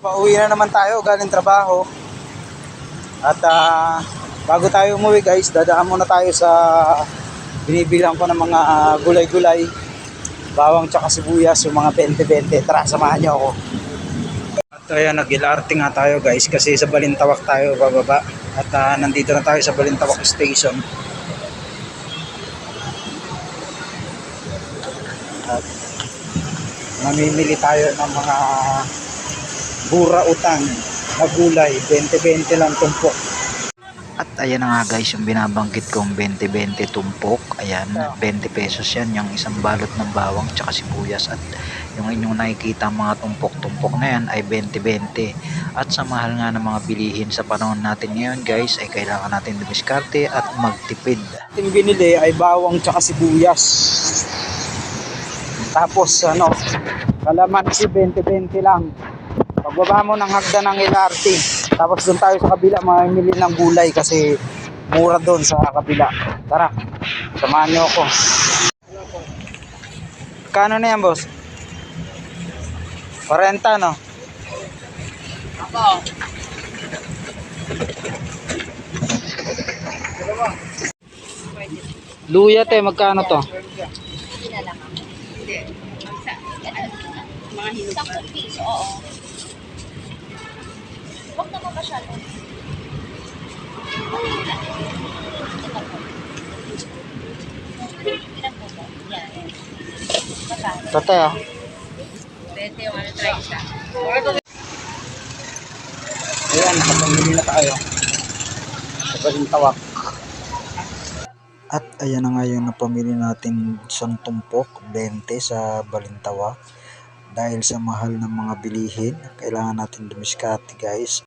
Pauwi na naman tayo galing trabaho. At ah, bago tayo umuwi guys, dadaan muna tayo sa binibilang ko ng mga ah, gulay-gulay. Bawang tsaka sibuyas, yung mga 20-20. Tara, samahan niyo ako. At ayan, nag-LRT nga tayo guys kasi sa Balintawak tayo bababa. At ah, nandito na tayo sa Balintawak Station. At mamimili tayo ng mga bura utang na gulay, 20-20 lang tumpok. At ayan na nga guys, yung binabanggit kong 20-20 tumpok. Ayan, 20 pesos yan, yung isang balot ng bawang tsaka sibuyas. At yung inyong nakikita mga tumpok-tumpok na yan ay 20-20. At sa mahal nga ng mga bilihin sa panahon natin ngayon guys, ay kailangan natin dumiskarte at magtipid. Ating binili ay bawang tsaka sibuyas. Tapos ano, kalamansi 20-20 lang. Pagbaba mo ng hagdan ng LRT, tapos doon tayo sa kabila mamimili ng gulay kasi mura doon sa kabila. Tara, samahan niyo ako. Kano na yan, boss? 40, no? Luya, te, magkano to? Sampung piso, oo. Huwag naman masyado. Ilan po ba? Yan. Magkano? Ito, te, oh. Pwede yung ano, try siya. Ayan, nakapamili na tayo. Sa Balintawak. At ayan na nga yung napamili natin isang tumpok, 20 sa Balintawak. Dahil sa mahal ng mga bilihin, kailangan natin dumiskarte guys.